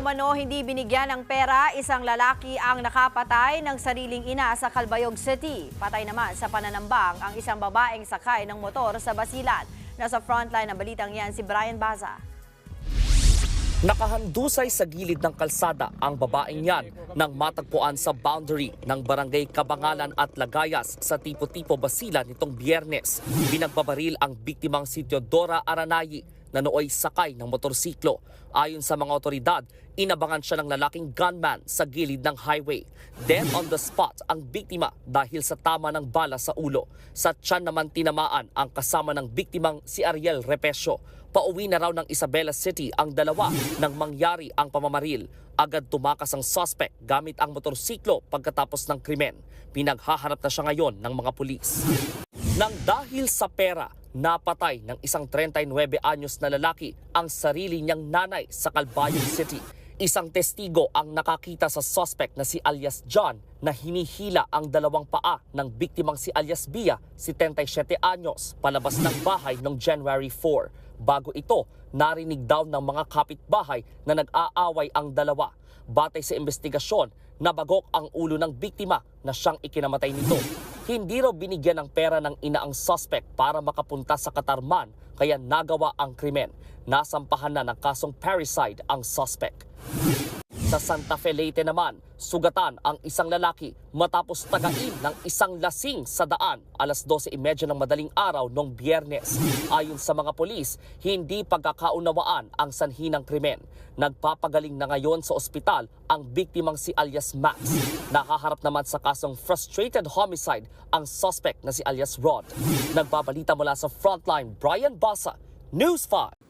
umano hindi binigyan ng pera, isang lalaki ang nakapatay ng sariling ina sa Calbayog City. Patay naman sa pananambang ang isang babaeng sakay ng motor sa Basilan. Nasa frontline ng balitang yan si Brian Baza. Nakahandusay sa gilid ng kalsada ang babaeng yan nang matagpuan sa boundary ng barangay Kabangalan at Lagayas sa Tipo-Tipo Basilan nitong biyernes. Binagbabaril ang biktimang si Teodora Aranayi na nooy sakay ng motorsiklo. Ayon sa mga otoridad, inabangan siya ng lalaking gunman sa gilid ng highway. Dead on the spot ang biktima dahil sa tama ng bala sa ulo. Sa tiyan naman tinamaan ang kasama ng biktimang si Ariel Repesio. Pauwi na raw ng Isabela City ang dalawa nang mangyari ang pamamaril. Agad tumakas ang suspect gamit ang motorsiklo pagkatapos ng krimen. Pinaghaharap na siya ngayon ng mga pulis. Nang dahil sa pera, napatay ng isang 39 anyos na lalaki ang sarili niyang nanay sa Calbayog City. Isang testigo ang nakakita sa suspect na si alias John na hinihila ang dalawang paa ng biktimang si alias Bia, 77 anyos, palabas ng bahay noong January 4. Bago ito, narinig daw ng mga kapitbahay na nag-aaway ang dalawa. Batay sa investigasyon, nabagok ang ulo ng biktima na siyang ikinamatay nito. Hindi raw binigyan ng pera ng ina ang suspect para makapunta sa Katarman kaya nagawa ang krimen. Nasampahan na ng kasong parricide ang suspect. Sa Santa Fe Leyte naman, sugatan ang isang lalaki matapos tagain ng isang lasing sa daan alas 12.30 ng madaling araw noong biyernes. Ayon sa mga polis, hindi pagkakaunawaan ang sanhi ng krimen. Nagpapagaling na ngayon sa ospital ang biktimang si alias Max. Nakaharap naman sa kasong frustrated homicide ang suspect na si alias Rod. Nagbabalita mula sa Frontline, Brian Basa, News 5.